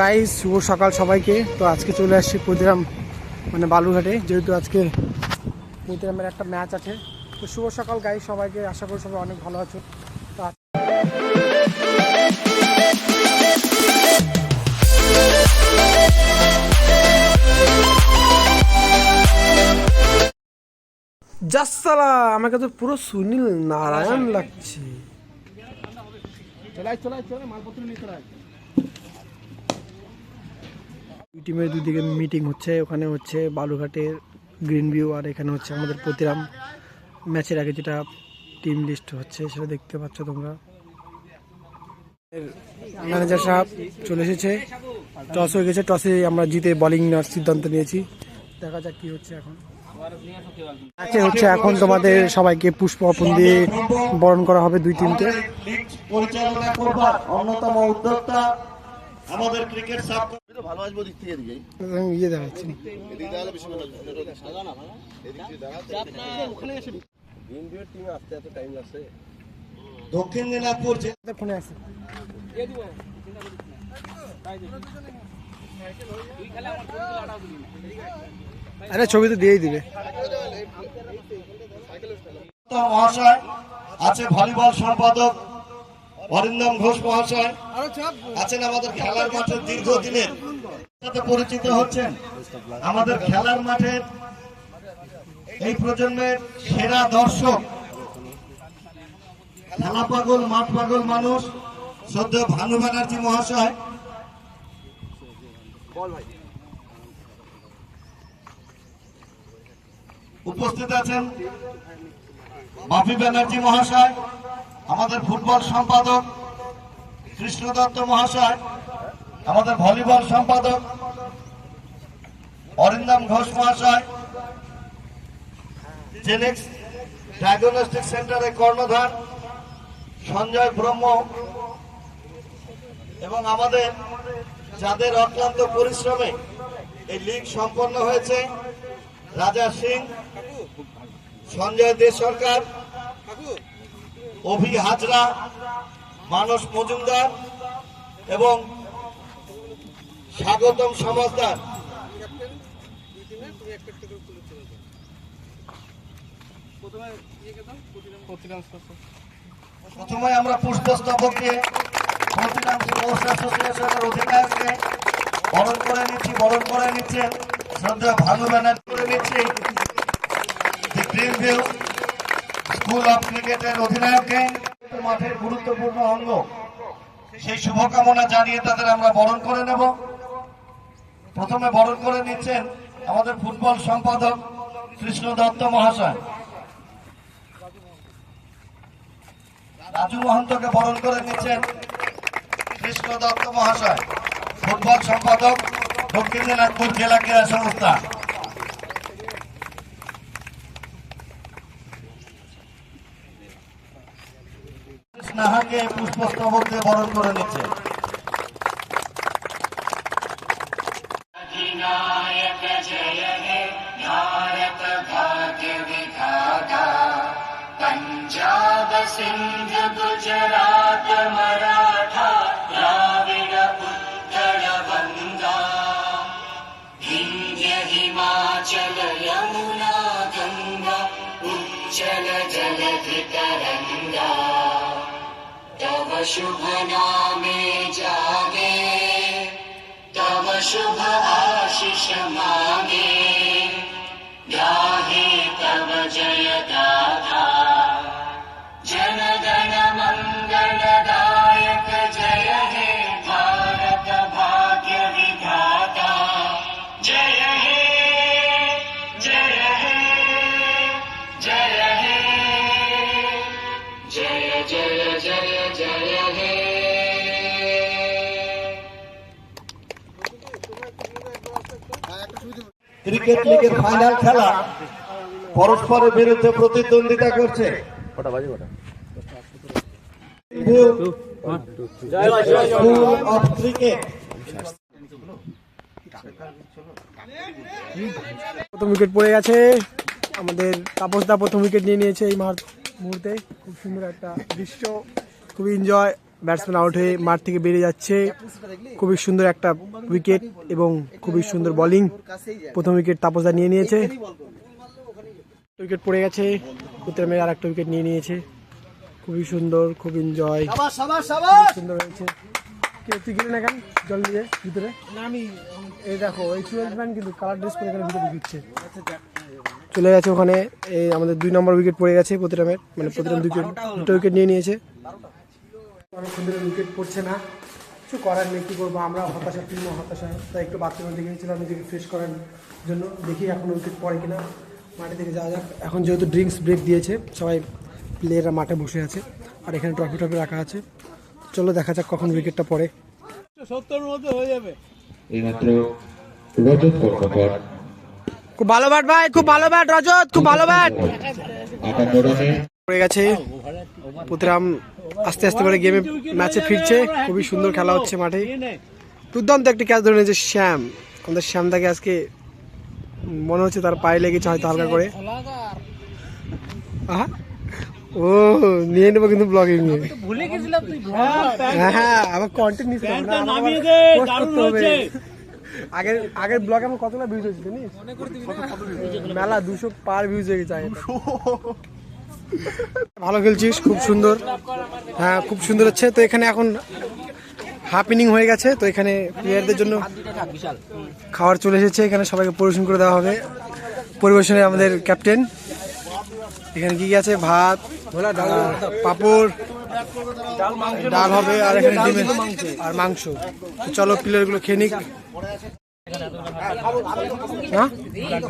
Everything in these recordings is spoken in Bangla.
গাইস শুভ সকাল সবাইকে। তো আজকে চলে আসছি প্রতিরাম মানে বালুঘাটে যেহেতু আজকে প্রতিরামের একটা ম্যাচ আছে। তো শুভ সকাল গাইস সবাইকে আশা করি সবাই অনেক ভালো আছো। জাসালা আমাকে তো পুরো সুনীল নারায়ণ লাগছে। চলাই চলাই চলাই মালপত্র নিয়ে চলাই দুই টিমের দুদিকে মিটিং হচ্ছে, ওখানে হচ্ছে বালুঘাটের গ্রিন ভিউ আর এখানে হচ্ছে আমাদের প্রতিরাম ম্যাচের আগে যেটা টিম লিস্ট হচ্ছে, সেটা দেখতে পাচ্ছ তোমরা। ম্যানেজার সাহেব চলে এসেছে টস হয়ে গেছে টসে আমরা জিতে বোলিং নেওয়ার সিদ্ধান্ত নিয়েছি। দেখা যাক কি হচ্ছে এখন। হচ্ছে এখন তোমাদের সবাইকে পুষ্প অর্পণ দিয়ে বরণ করা হবে দুই তিনটে পরিচালনা করবার অন্যতম উদ্যোক্তা আমাদের ক্রিকেট সাব ভালো আসব দিক থেকে এদিকে ইয়ে দেখাচ্ছি দক্ষিণ দিনাজপুর ফোনে আছে। আরে ছবি তো দিয়েই দিবে। মহাশয় আছে ভলিবল সম্পাদক অরিন্দম ঘোষ মহাশয়। আছেন আমাদের খেলার মাঠের দীর্ঘদিনের। সাথে পরিচিত হচ্ছেন আমাদের খেলার মাঠের এই প্রজন্মের সেরা দর্শক। খেলা পাগল মাঠ পাগল মানুষ সদ্য ভানু ব্যানার্জি মহাশয়। উপস্থিত আছেন বাপি ব্যানার্জি মহাশয়, আমাদের ফুটবল সম্পাদক কৃষ্ণ দত্ত মহাশয়, আমাদের ভলিবল সম্পাদক অরিন্দম ঘোষ মহাশয়, জেনেক্স ডায়াগনস্টিক সেন্টারের কর্ণধার সঞ্জয় ব্রহ্ম এবং আমাদের যাদের অক্লান্ত পরিশ্রমে এই লিগ সম্পন্ন হয়েছে, রাজা সিং সঞ্জয় দে সরকার, অভি হাজরা, মানস মজুমদার এবং স্বাগতম সমাজদার। প্রথমে আমরা পুষ্পস্তবককে অ্যাসোসিয়েশনের অধিনায়ককে বরণ করে নিচ্ছি, বরণ করে নিচ্ছেন। শ্রদ্ধা ভানু ব্যানার্জি করে নিচ্ছি। নিচ্ছেন আমাদের ফুটবল সম্পাদক কৃষ্ণ দত্ত মহাশয়। রাজু মহন্তকে বরণ করে নিচ্ছেন কৃষ্ণ দত্ত মহাশয়, ফুটবল সম্পাদক দক্ষিণ দিনাজপুর জেলা ক্রীড়া সংস্থা। স্নাহাকে পুষ্পস্তবক দিয়ে বরণ করে নিচ্ছে अधिनायक जय हे भारत भाग्य विधाता पञ्जाब सिन्ध गुजरात मराठा द्राविड उत्कल बङ्गा विन्ध्य हिमाचल यमुना गङ्गा उच्चल जलधि तरङ्गा শুভ নামে জাগে তব শুভ আশিষ মাগে ক্রিকেট লিগের ফাইনাল খেলা। পরস্পরের বিরুদ্ধে প্রতিদ্বন্দ্বিতা করছে। স্কুল অফ ক্রিকেট প্রথম উইকেট পড়ে গেছে। আমাদের তাপস দা প্রথম উইকেট নিয়ে নিয়েছে এই মুহূর্তে। খুব সুন্দর একটা দৃশ্য। খুবই এনজয় ব্যাটসম্যান আউট হয়ে মাঠ থেকে বেরিয়ে যাচ্ছে। খুবই সুন্দর একটা উইকেট এবং খুবই সুন্দর বোলিং প্রথম উইকেট তাপসদা নিয়ে নিয়েছে। উইকেট পড়ে গেছে। উত্তরমের আর একটা উইকেট নিয়ে নিয়েছে। খুবই সুন্দর খুব এনজয় সুন্দর হয়েছে। তুই গেলি না কেন? জল দিয়ে ভিতরে। এই দেখো এই টুয়েলভ ম্যান কিন্তু কালার ড্রেস পরে এখানে ভিতরে ঢুকছে। চলে গেছে ওখানে। এই আমাদের দুই নম্বর উইকেট পড়ে গেছে প্রতিরামের মানে প্রতিরাম দুই দুটো উইকেট নিয়ে নিয়েছে। অনেকক্ষণ ধরে উইকেট পড়ছে না। কিছু করার নেই কী করব? আমরা হতাশা তীর্ণ হতাশা। তাই একটু বাথরুমে দেখে গেছিলাম নিজেকে ফ্রেশ করার জন্য। দেখি এখন উইকেট পড়ে কিনা। মাঠে থেকে যাওয়া যাক। এখন যেহেতু ড্রিঙ্কস ব্রেক দিয়েছে সবাই প্লেয়াররা মাঠে বসে আছে। আর এখানে ট্রফি ট্রফি রাখা আছে। চলো দেখা যাক কখন উইকেটটা পড়ে। এইমাত্র রজত কর্মকর খুব ভালো ব্যাট ভাই খুব ভালো ব্যাট রজত খুব ভালো ব্যাট পড়ে গেছে। পুতিরাম আস্তে আস্তে করে গেমে ম্যাচে ফিরছে। খুবই সুন্দর খেলা হচ্ছে মাঠে। দুর্দান্ত একটি ক্যাচ ধরে নিয়েছে শ্যাম। আমাদের শ্যামদাকে আজকে মনে হচ্ছে তার পায়ে লেগেছে, হয়তো হালকা করে। ও, নিয়ে নেব কিন্তু ব্লগিং নিয়ে। হ্যাঁ আবার কন্টেন্ট হবে। আগের আগের ব্লগে আমার কতটা ভিউজ হয়েছে জানিস? মেলা দুশো পার ভিউজ হয়ে গেছে। ভালো খেলছিস, খুব সুন্দর। হ্যাঁ খুব সুন্দর হচ্ছে। তো এখানে এখন হাফ ইনিং হয়ে গেছে, তো এখানে প্লেয়ারদের জন্য খাবার চলে এসেছে। এখানে সবাইকে পরিবেশন করে দেওয়া হবে। পরিবেশনে আমাদের ক্যাপ্টেন এখানে কি আছে? ভাত, পাঁপড়, ডাল হবে, আর এখানে ডিমের আর মাংস। চলো প্লেয়ারগুলো খেয়ে নিক। হ্যাঁ?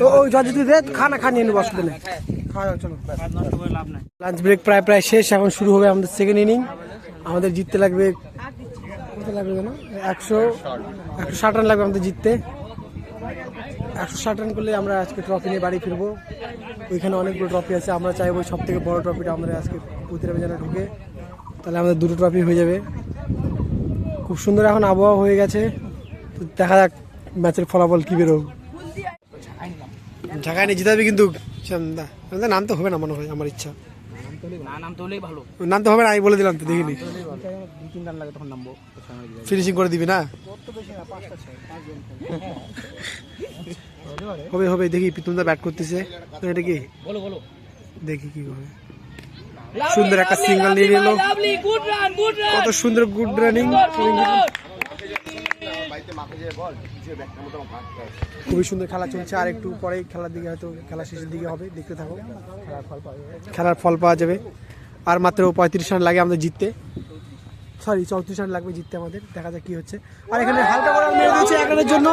তো ওই যদি দে খানা খা নিয়ে নেব অসুবিধা নেই খাওয়া যাক, চলো লাঞ্চ ব্রেক প্রায় প্রায় শেষ এখন শুরু হবে আমাদের সেকেন্ড ইনিং আমাদের জিততে লাগবে লাগবে যেন একশো একশো ষাট রান লাগবে আমাদের জিততে। একশো ষাট রান করলে আমরা আজকে ট্রফি নিয়ে বাড়ি ফিরবো। ওইখানে অনেকগুলো ট্রফি আছে আমরা চাইব সব থেকে বড় ট্রফিটা আমাদের আজকে প্রতিরামে যেন ঢুকে। তাহলে আমাদের দুটো ট্রফি হয়ে যাবে। খুব সুন্দর এখন আবহাওয়া হয়ে গেছে। তো দেখা যাক ম্যাচের ফলাফল কি বেরো ঢাকায় নিয়ে জিতাবে কিন্তু শ্যামদা শ্যামদা নাম তো হবে না মনে হয় আমার ইচ্ছা। নাম তো হবে না আমি বলে দিলাম তো দেখিনি। ফিনিশিং করে দিবি না? হবে হবে দেখি পিতুমদা ব্যাট করতেছে। এটা কি? দেখি কি হবে সুন্দর একটা সিঙ্গেল নিয়ে নিল। কত সুন্দর গুড রানিং খুবই সুন্দর খেলা চলছে আর একটু পরেই খেলার দিকে হয়তো খেলা শেষের দিকে হবে দেখতে থাকো। খেলার ফল পাওয়া যাবে। আর মাত্র পঁয়ত্রিশ রান লাগে আমাদের জিততে। সরি চৌত্রিশ রান লাগবে জিততে আমাদের দেখা যাক কি হচ্ছে। আর এখানে হালকা করে মেরে দিয়েছে এক রানের জন্য।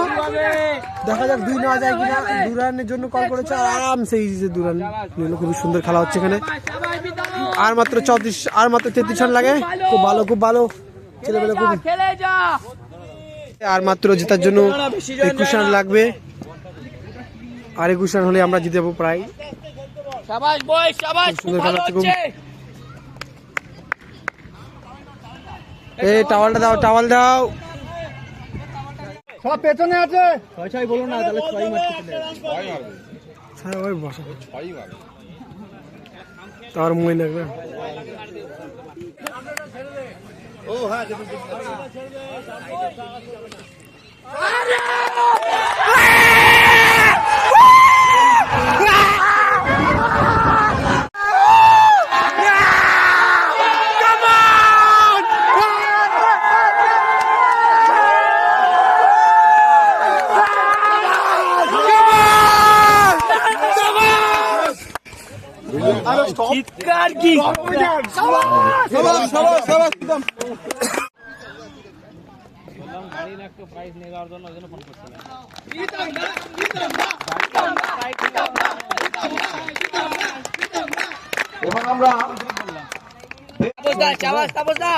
দেখা যাক দুই নেওয়া যায় কিনা দু রানের জন্য কল করেছে আর আরামসে ইজিতে দু রান নিল। খুবই সুন্দর খেলা হচ্ছে এখানে। আর মাত্র চৌত্রিশ আর মাত্র তেত্রিশ রান লাগে। খুব ভালো খুব ভালো। ছেলেবেলা খুব খেলে যা। আর মাত্র জেতার জন্য একুশ রান লাগবে। আর একুশ রান হলে আমরা জিতে যাব প্রায়। এই টাওয়ালটা দাও টাওয়াল দাও। ছয় ওই বসা। তার মই লাগবে। এবং আমরা তাপস শাবাশ তাপস দা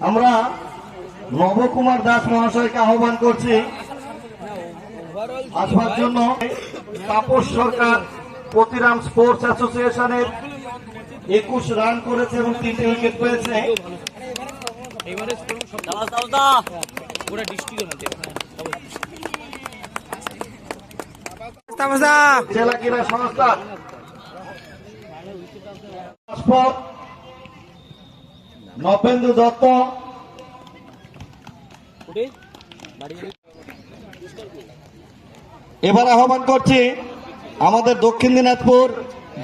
আমরা নবকুমার দাস মহাশয়কে আহ্বান করছি। আসবার জন্য তাপস সরকার, প্রতিরাম স্পোর্টস অ্যাসোসিয়েশনের একুশ রান করেছে এবং তিনটে উইকেট পেয়েছে। জেলা ক্রীড়া সংস্থা। নবেন্দু দত্ত। এবার আহ্বান করছি আমাদের দক্ষিণ দিনাজপুর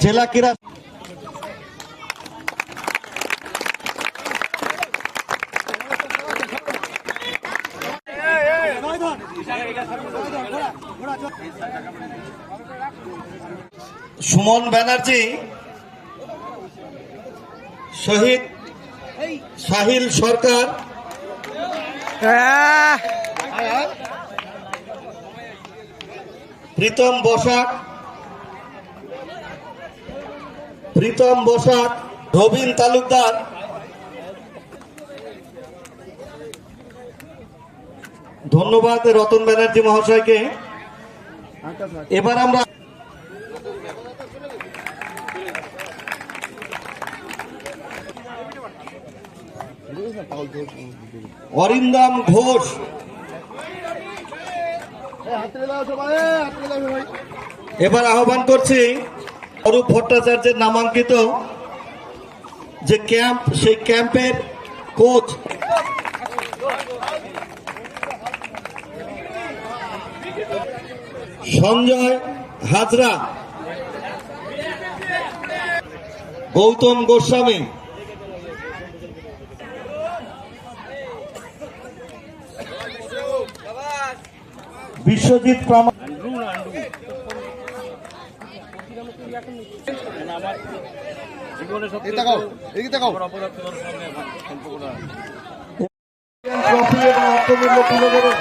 জেলা ক্রীড়া সুমন ব্যানার্জি শহীদ সাহিল সরকার। আহ, প্রীতম বসাক। প্রীতম বসাক রবীন তালুকদার। ধন্যবাদ রতন ব্যানার্জি মহাশয়কে। এবার আমরা অরিন্দম ঘোষ। এবার আহ্বান করছি অরূপ ভট্টাচার্যের নামাঙ্কিত যে ক্যাম্প, সেই ক্যাম্পের কোচ। সঞ্জয় হাজরা, গৌতম গোস্বামী। বিশ্বজিৎ প্রামাণিক ট্রফি এবং অর্থমূল্য তুলে দেবেন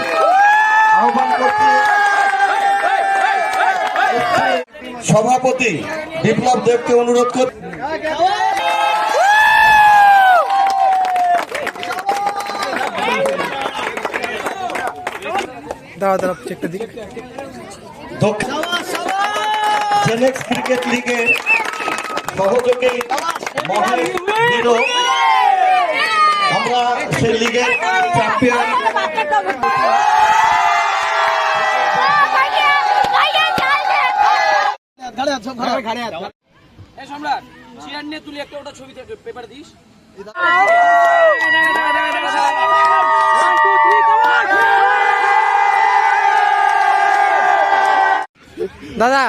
আহ্বান করছি সভাপতি বিপ্লব দেবকে অনুরোধ করি দাঁড়া দাঁড়া চেকটা দিক জেনেক্স ক্রিকেট লিগের সহযোগী হিরো আমরা সেই লিগের চ্যাম্পিয়ন সম্রাট চেয়ার নিয়ে তুলি একটা ওটা ছবি পেপার দিস দাদা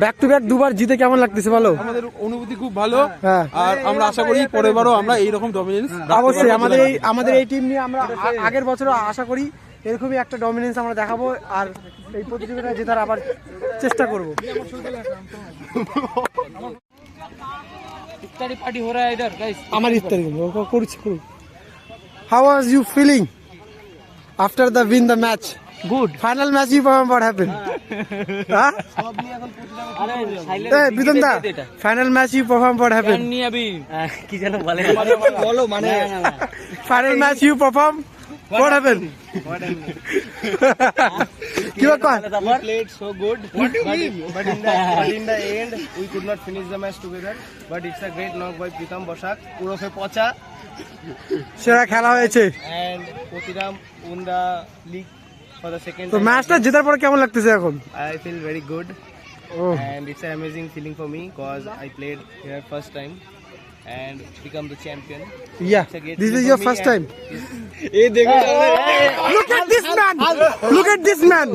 ব্যাক টু ব্যাক দুবার জিতে কেমন লাগতেছে বলো? আমাদের অনুভূতি খুব ভালো। হ্যাঁ। আর আমরা আশা করি পরেরবারও আমরা এইরকম ডমিনেন্স অবশ্যই আমাদের এই আমাদের এই টিম নিয়ে আমরা হ্যাঁ। আগের বছরও আশা করি এরকমই একটা ডমিনেন্স আমরা দেখাবো। আর এই প্রতিযোগিতায় জেতার আবার চেষ্টা করব। ইফতারি পার্টি হো রহা ইধার গাইস আমার ইফতারি করছি করুন how are you feeling after the win the match good final match E perform what final match E perform what final match E perform what the but the end we could not finish the match together but it's a great knock by Pritam Basak উরফে Pocha সেরা খেলা হয়েছে। এন্ড প্রতিরাম উন্ডা লিগ তো time ম্যাচটা জেতার পর কেমন লাগতেছে এখন I feel very good ও and it's an amazing feeling for me because I played here first time and become the champion yeah It's a great this is feeling your for me first and time it's- Look at this man! Look at this man!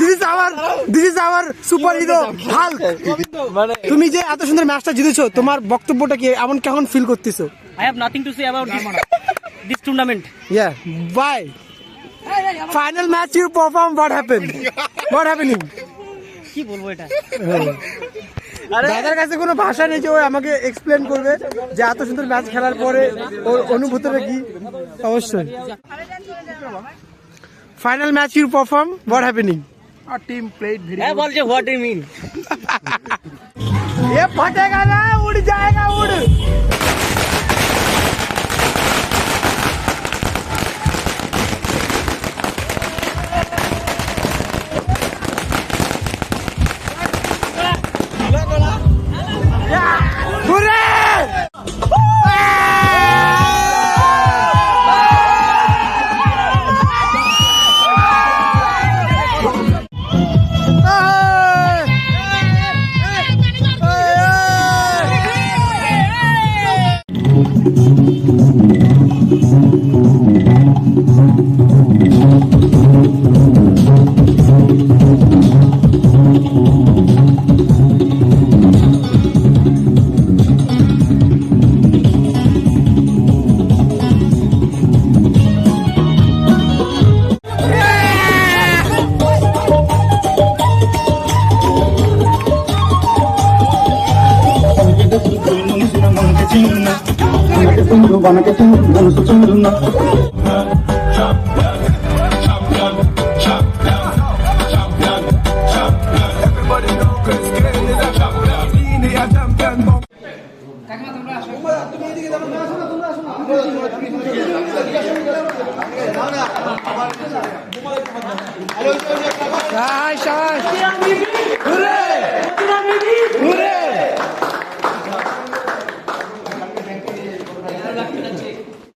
This is our this is our super hero Hulk. তুমি যে এত সুন্দর ম্যাচটা জিতেছো তোমার বক্তব্যটা কি এমন কেমন ফিল করতেছো I have nothing to say about this, this tournament. Yeah by final match you perform what happen what happening কি বলবো এটা দাদার কাছে কোনো ভাষা নেই যে ও আমাকে এক্সপ্লেন করবে যে এত সুন্দর ম্যাচ খেলার পরে ওর অনুভূতিটা কি অবশ্যই final match you perform what happening our team played very হ্যাঁ বলছে হোয়াট ইউ মিন ये फटेगा ना उड़ जाएगा उड़ বানাকে তুমি